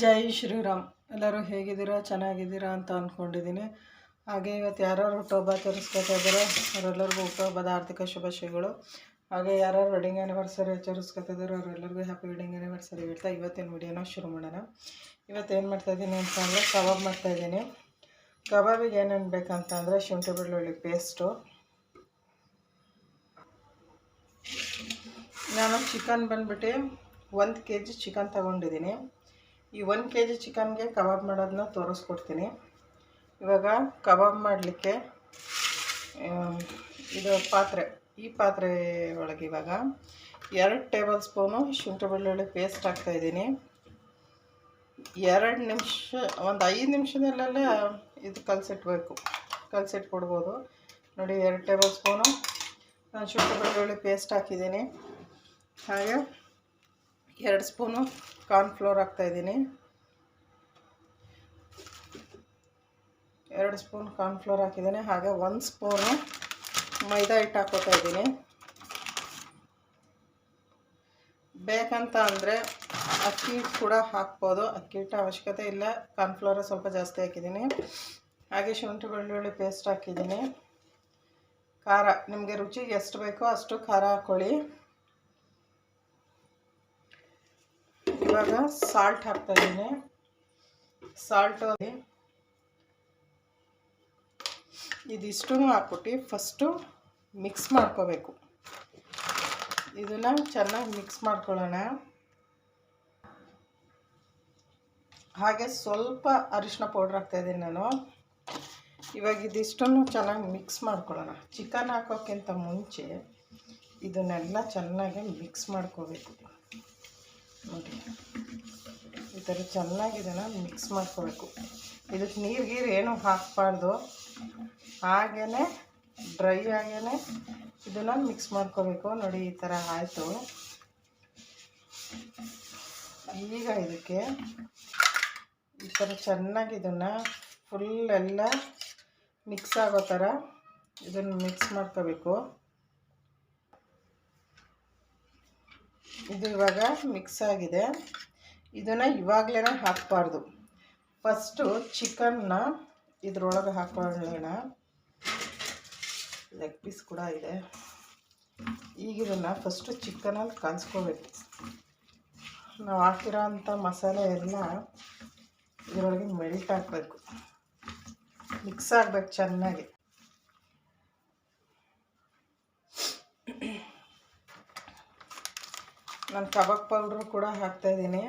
ಜೈ ಶ್ರೀರಾಮ್. ಎಲ್ಲರೂ ಹೇಗಿದ್ದೀರಾ? ಚೆನ್ನಾಗಿದ್ದೀರಾ ಅಂತ ಅಂದ್ಕೊಂಡಿದ್ದೀನಿ ಹಾಗೆ ಇವತ್ತು ಯಾರ್ಯಾರು ಹುಟ್ಟುಹಬ್ಬ ಆಚರಿಸ್ಕೊತಾ ಇದ್ದಾರೆ, ಅವರೆಲ್ಲರಿಗೂ ಹುಟ್ಟುಹಬ್ಬದ ಆರ್ಥಿಕ ಶುಭಾಶಯಗಳು. ಹಾಗೆ ಯಾರ್ಯಾರು ವೆಡ್ಡಿಂಗ್ ಆ್ಯನಿವರ್ಸರಿ ಆಚರಿಸ್ಕೊತಾ ಇದ್ದಾರೆ, ಅವರೆಲ್ಲರಿಗೂ ಹ್ಯಾಪಿ ವೆಡ್ಡಿಂಗ್ ಆ್ಯನಿವರ್ಸರಿ ಹೇಳ್ತಾ ಇವತ್ತಿನ ವಿಡಿಯೋನ ಶುರು ಮಾಡೋಣ. ಇವತ್ತೇನು ಮಾಡ್ತಾಯಿದ್ದೀನಿ ಅಂತಂದರೆ ಕಬಾಬ್ ಮಾಡ್ತಾಯಿದ್ದೀನಿ ಕಬಾಬಿಗೆ ಏನೇನು ಬೇಕಂತಂದರೆ ಶುಂಠಿ, ಬೆಳ್ಳುಳ್ಳಿ ಪೇಸ್ಟು ನಾನು ಚಿಕನ್ ಬಂದ್ಬಿಟ್ಟು ಒಂದು ಕೆ ಜಿ ಚಿಕನ್ ತಗೊಂಡಿದ್ದೀನಿ. ಈ ಒಂದು ಕೆ ಜಿ ಚಿಕನ್ಗೆ ಕಬಾಬ್ ಮಾಡೋದನ್ನ ತೋರಿಸ್ಕೊಡ್ತೀನಿ. ಇವಾಗ ಕಬಾಬ್ ಮಾಡಲಿಕ್ಕೆ ಇದು ಪಾತ್ರೆ, ಈ ಪಾತ್ರೆ ಒಳಗೆ ಇವಾಗ ಎರಡು ಟೇಬಲ್ ಸ್ಪೂನು ಶುಂಠಿ ಬೆಳ್ಳುಳ್ಳಿ ಪೇಸ್ಟ್ ಹಾಕ್ತಾಯಿದ್ದೀನಿ ಎರಡು ನಿಮಿಷ, ಒಂದು ಐದು ನಿಮಿಷದಲ್ಲೆಲ್ಲ ಇದು ಕಲಸಿಟ್ಬೇಕು, ಕಲಸಿಟ್ಕೊಡ್ಬೋದು. ನೋಡಿ, ಎರಡು ಟೇಬಲ್ ಸ್ಪೂನು ನಾನು ಶುಂಠಿ ಬೆಳ್ಳುಳ್ಳಿ ಪೇಸ್ಟ್ ಹಾಕಿದ್ದೀನಿ. ಹಾಗೆ ಎರಡು ಸ್ಪೂನು ಕಾರ್ನ್ಫ್ಲೋರ್ ಹಾಕ್ತಾಯಿದ್ದೀನಿ ಎರಡು ಸ್ಪೂನ್ ಕಾರ್ನ್ಫ್ಲೋರ್ ಹಾಕಿದ್ದೀನಿ. ಹಾಗೆ ಒಂದು ಸ್ಪೂನು ಮೈದಾ ಹಿಟ್ಟು ಹಾಕೋತಾ ಇದ್ದೀನಿ. ಬೇಕಂತ ಅಂದರೆ ಅಕ್ಕಿ ಹಿಟ್ಟು ಕೂಡ ಹಾಕ್ಬೋದು. ಅಕ್ಕಿ ಹಿಟ್ಟು ಅವಶ್ಯಕತೆ ಇಲ್ಲ. ಕಾರ್ನ್ಫ್ಲೋರ ಸ್ವಲ್ಪ ಜಾಸ್ತಿ ಹಾಕಿದ್ದೀನಿ. ಹಾಗೆ ಶುಂಠಿ ಬೆಳ್ಳುಳ್ಳಿ ಪೇಸ್ಟ್ ಹಾಕಿದ್ದೀನಿ. ಖಾರ, ನಿಮಗೆ ರುಚಿಗೆ ಎಷ್ಟು ಬೇಕೋ ಅಷ್ಟು ಖಾರ ಹಾಕ್ಕೊಳ್ಳಿ ಇವಾಗ ಸಾಲ್ಟ್ ಹಾಕ್ತಾಯಿದ್ದೀನಿ ಸಾಲ್ಟ್ ಇದಿಷ್ಟು ಹಾಕ್ಬಿಟ್ಟು ಫಸ್ಟು ಮಿಕ್ಸ್ ಮಾಡ್ಕೋಬೇಕು. ಇದನ್ನು ಚೆನ್ನಾಗಿ ಮಿಕ್ಸ್ ಮಾಡ್ಕೊಳ್ಳೋಣ. ಹಾಗೆ ಸ್ವಲ್ಪ ಅರಿಶಿನ ಪೌಡ್ರ್ ಹಾಕ್ತಾಯಿದ್ದೀನಿ ನಾನು. ಇವಾಗ ಇದಿಷ್ಟನ್ನು ಚೆನ್ನಾಗಿ ಮಿಕ್ಸ್ ಮಾಡ್ಕೊಳ್ಳೋಣ. ಚಿಕನ್ ಹಾಕೋಕ್ಕಿಂತ ಮುಂಚೆ ಇದನ್ನೆಲ್ಲ ಚೆನ್ನಾಗಿ ಮಿಕ್ಸ್ ಮಾಡ್ಕೋಬೇಕು. ನೋಡಿ ಈ ಥರ ಚೆನ್ನಾಗಿ ಮಿಕ್ಸ್ ಮಾಡ್ಕೋಬೇಕು. ಇದಕ್ಕೆ ನೀರು, ಗೀರು ಏನೂ ಹಾಕಬಾರ್ದು. ಹಾಗೇ ಡ್ರೈ ಆಗೇ ಇದನ್ನು ಮಿಕ್ಸ್ ಮಾಡ್ಕೋಬೇಕು. ನೋಡಿ, ಈ ಥರ ಆಯಿತು. ಈಗ ಇದಕ್ಕೆ ಈ ಥರ ಚೆನ್ನಾಗಿ ಇದನ್ನು ಫುಲ್ ಎಲ್ಲ ಮಿಕ್ಸ್ ಆಗೋ ಥರ ಇದನ್ನು ಮಿಕ್ಸ್ ಮಾಡ್ಕೋಬೇಕು. ಇದು ಇವಾಗ ಮಿಕ್ಸ್ ಆಗಿದೆ. ಇದನ್ನು ಇವಾಗಲೇ ಹಾಕಬಾರ್ದು. ಫಸ್ಟು ಚಿಕನ್ನ ಇದ್ರೊಳಗೆ ಹಾಕೊಳ್ಳೋಣ ಲೆಗ್ ಪೀಸ್ ಕೂಡ ಇದೆ. ಈಗ ಇದನ್ನು ಫಸ್ಟು ಚಿಕನಲ್ಲಿ ಕಲಿಸ್ಕೋಬೇಕು ನಾವು ಹಾಕಿರೋ ಅಂಥ ಮಸಾಲೆ ಎಲ್ಲ ಇದರೊಳಗೆ ಮೆಲ್ಟ್ ಹಾಕಬೇಕು. ಮಿಕ್ಸ್ ಆಗಬೇಕು ಚೆನ್ನಾಗಿ. ನಾನು ಕಬಾಬ್ ಪೌಡ್ರು ಕೂಡ ಹಾಕ್ತಾಯಿದ್ದೀನಿ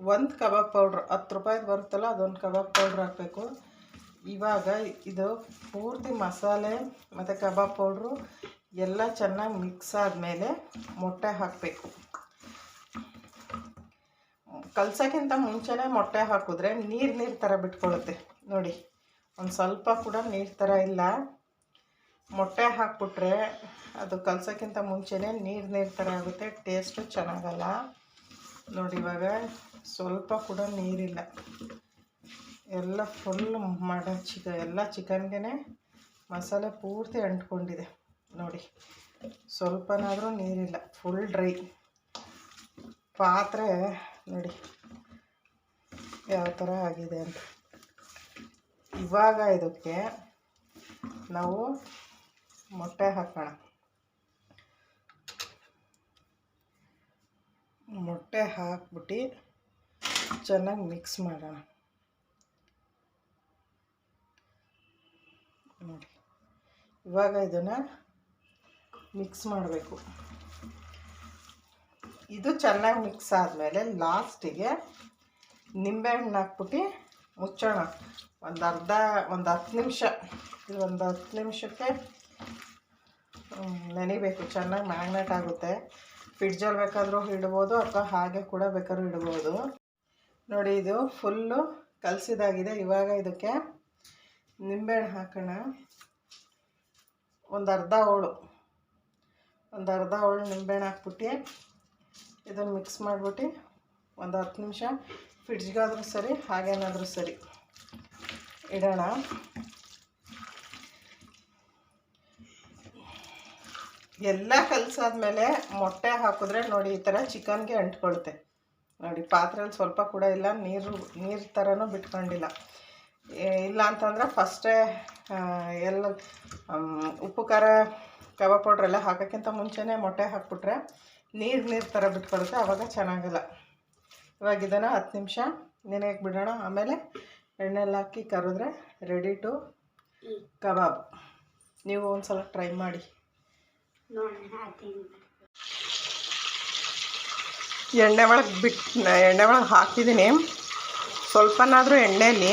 ಒಂದು ಕಬಾಬ್ ಪೌಡ್ರ್, ಹತ್ತು ರೂಪಾಯಿದು ಬರುತ್ತಲ್ಲ, ಅದೊಂದು ಕಬಾಬ್ ಪೌಡ್ರ್ ಹಾಕಬೇಕು. ಇವಾಗ ಇದು ಪೂರ್ತಿ ಮಸಾಲೆ ಮತ್ತು ಕಬಾಬ್ ಪೌಡ್ರು ಎಲ್ಲ ಚೆನ್ನಾಗಿ ಮಿಕ್ಸ್ ಆದಮೇಲೆ ಮೊಟ್ಟೆ ಹಾಕಬೇಕು. ಕಲ್ಸೋಕ್ಕಿಂತ ಮುಂಚೆನೇ ಮೊಟ್ಟೆ ಹಾಕಿದ್ರೆ ನೀರು ನೀರು ಥರ ಬಿಟ್ಕೊಳ್ಳುತ್ತೆ ನೋಡಿ, ಒಂದು ಸ್ವಲ್ಪ ಕೂಡ ನೀರು ಥರ ಇಲ್ಲ. ಮೊಟ್ಟೆ ಹಾಕ್ಬಿಟ್ರೆ ಅದು ಕಲ್ಸೋಕ್ಕಿಂತ ಮುಂಚೆನೇ ನೀರು ನೀರು ಥರ ಆಗುತ್ತೆ ಟೇಸ್ಟು ಚೆನ್ನಾಗಲ್ಲ. ನೋಡಿ ಇವಾಗ ಸ್ವಲ್ಪ ಕೂಡ ನೀರಿಲ್ಲ. ಎಲ್ಲ ಫುಲ್ ಮಾಡೋ ಚಿಕ, ಎಲ್ಲ ಚಿಕನ್ಗೆ ಮಸಾಲೆ ಪೂರ್ತಿ ಅಂಟ್ಕೊಂಡಿದೆ. ನೋಡಿ, ಸ್ವಲ್ಪನಾದರೂ ನೀರಿಲ್ಲ ಫುಲ್ ಡ್ರೈ ಪಾತ್ರೆ, ನೋಡಿ ಯಾವ ಥರ ಆಗಿದೆ ಅಂತ. ಇವಾಗ ಇದಕ್ಕೆ ನಾವು ಮೊಟ್ಟೆ ಹಾಕೋಣ. ಮೊಟ್ಟೆ ಹಾಕ್ಬಿಟ್ಟು ಚೆನ್ನಾಗಿ ಮಿಕ್ಸ್ ಮಾಡೋಣ. ನೋಡಿ, ಇವಾಗ ಇದನ್ನು ಮಿಕ್ಸ್ ಮಾಡಬೇಕು. ಇದು ಚೆನ್ನಾಗಿ ಮಿಕ್ಸ್ ಆದಮೇಲೆ ಲಾಸ್ಟಿಗೆ ನಿಂಬೆಹಣ್ಣು ಹಾಕ್ಬಿಟ್ಟು ಮುಚ್ಚೋಣ. ಒಂದು ಅರ್ಧ, ಒಂದು ಹತ್ತು ನಿಮಿಷ ಇದು ಒಂದು ಹತ್ತು ನಿಮಿಷಕ್ಕೆ ನೆನಿಬೇಕು. ಚೆನ್ನಾಗಿ ಮ್ಯಾಗ್ನೆಟ್ ಆಗುತ್ತೆ. ಫ್ರಿಡ್ಜಲ್ಲಿ ಬೇಕಾದರೂ ಇಡ್ಬೋದು ಅಥವಾ ಹಾಗೆ ಕೂಡ ಬೇಕಾದ್ರೂ ಇಡ್ಬೋದು. ನೋಡಿ, ಇದು ಫುಲ್ಲು ಕಲಸಿದಾಗಿದೆ. ಇವಾಗ ಇದಕ್ಕೆ ನಿಂಬೆಹಣ್ಣು ಹಾಕೋಣ. ಒಂದು ಅರ್ಧ ಹೋಳು. ಒಂದು ಅರ್ಧ ಹೋಳು ನಿಂಬೆಹಣ್ಣು ಹಾಕ್ಬಿಟ್ಟು ಇದನ್ನು ಮಿಕ್ಸ್ ಮಾಡಿಬಿಟ್ಟು ಒಂದು ಹತ್ತು ನಿಮಿಷ ಫ್ರಿಡ್ಜ್ಗಾದರೂ ಸರಿ, ಹಾಗೇನಾದರೂ ಸರಿ ಇಡೋಣ. ಎಲ್ಲ ಕಲಸಾದ್ಮೇಲೆ ಮೊಟ್ಟೆ ಹಾಕಿದ್ರೆ ನೋಡಿ ಈ ಥರ ಚಿಕನ್ಗೆ ಅಂಟ್ಕೊಳ್ತೆ ನೋಡಿ ಪಾತ್ರೆಯಲ್ಲಿ ಸ್ವಲ್ಪ ಕೂಡ ಇಲ್ಲ ನೀರು ನೀರು ಥರನೂ ಬಿಟ್ಕೊಂಡಿಲ್ಲ. ಇಲ್ಲ ಅಂತಂದ್ರೆ ಫಸ್ಟೇ ಎಲ್ಲ ಉಪ್ಪು ಖಾರ ಕಬಾಬ್ ಪೌಡ್ರ್ ಎಲ್ಲ ಹಾಕೋಕ್ಕಿಂತ ಮುಂಚೆನೇ ಮೊಟ್ಟೆ ಹಾಕ್ಬಿಟ್ರೆ ನೀರು ನೀರು ಥರ ಬಿಟ್ಕೊಳುತ್ತೆ ಆವಾಗ ಚೆನ್ನಾಗಿಲ್ಲ. ಇವಾಗ ಇದನ್ನು ಹತ್ತು ನಿಮಿಷ ನೆನೆಯಕ್ಕೆ ಬಿಡೋಣ. ಆಮೇಲೆ ಎಣ್ಣೆಲ್ಲ ಹಾಕಿ ಕರೆದ್ರೆ ರೆಡಿ ಟು ಕಬಾಬ್. ನೀವು ಒಂದು ಸಲ ಟ್ರೈ ಮಾಡಿ. ನೋಡಿ ಎಣ್ಣೆ ಒಳಗೆ ಬಿಟ್ಟು ಎಣ್ಣೆ ಒಳಗೆ ಹಾಕಿದ್ದೀನಿ ಸ್ವಲ್ಪನಾದರೂ ಎಣ್ಣೆಯಲ್ಲಿ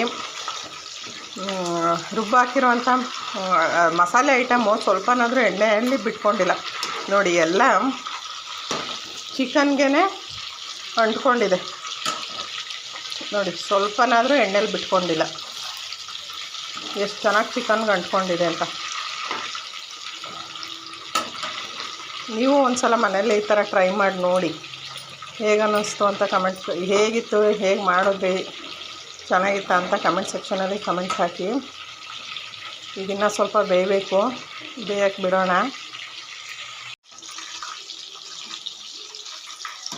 ರುಬ್ಬ ಹಾಕಿರುವಂಥ ಮಸಾಲೆ ಐಟಮು ಸ್ವಲ್ಪನಾದರೂ ಎಣ್ಣೆಯಲ್ಲಿ ಬಿಟ್ಕೊಂಡಿಲ್ಲ. ನೋಡಿ, ಎಲ್ಲ ಚಿಕನ್ಗೆ ಅಂಟ್ಕೊಂಡಿದೆ. ನೋಡಿ, ಸ್ವಲ್ಪನಾದರೂ ಎಣ್ಣೆಲಿ ಬಿಟ್ಕೊಂಡಿಲ್ಲ. ಎಷ್ಟು ಚೆನ್ನಾಗಿ ಚಿಕನ್ಗೆ ಅಂಟ್ಕೊಂಡಿದೆ ಅಂತ. ನೀವು ಒಂದು ಸಲ ಮನೇಲಿ ಈ ಥರ ಟ್ರೈ ಮಾಡಿ ನೋಡಿ. ಹೇಗೆ ಅನ್ನಿಸ್ತು ಅಂತ ಕಮೆಂಟ್ಸ್ ಹೇಗಿತ್ತು, ಹೇಗೆ ಮಾಡಿದ್ರಿ ಚೆನ್ನಾಗಿತ್ತಾ ಅಂತ ಕಮೆಂಟ್ ಸೆಕ್ಷನಲ್ಲಿ ಕಮೆಂಟ್ಸ್ ಹಾಕಿ. ಇದನ್ನು ಸ್ವಲ್ಪ ಬೇಯಬೇಕು. ಬೇಯಕ್ಕೆ ಬಿಡೋಣ.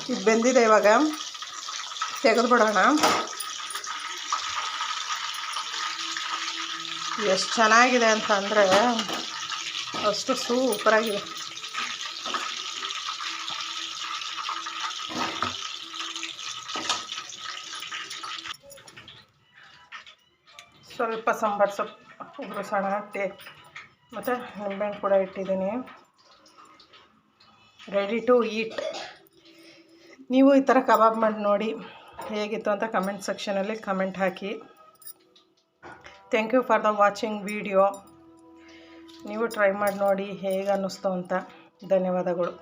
ಇದು ಬೆಂದಿದೆ ಇವಾಗ. ತೆಗೆದು ಬಿಡೋಣ. ಎಷ್ಟು ಚೆನ್ನಾಗಿದೆ ಅಂತ ಅಂದರೆ ಅಷ್ಟು ಸೂಪರಾಗಿದೆ. ಸ್ವಲ್ಪ ಸಾಂಬಾರು ಸೊಪ್ಪು ಉಗುರಿಸೋಣ ಟೇ ಮತ್ತು ನಿಂಬೆಹಣ್ಣು ಕೂಡ ಇಟ್ಟಿದ್ದೀನಿ. ರೆಡಿ ಟು ಈಟ್ ನೀವು ಈ ಥರ ಕಬಾಬ್ ಮಾಡಿ ನೋಡಿ ಹೇಗಿತ್ತು ಅಂತ ಕಮೆಂಟ್ ಸೆಕ್ಷನಲ್ಲಿ comment hockey. Thank you for the watching video ನೀವು ಟ್ರೈ ಮಾಡಿ ನೋಡಿ ಹೇಗೆ ಅನ್ನಿಸ್ತು ಅಂತ. ಧನ್ಯವಾದಗಳು.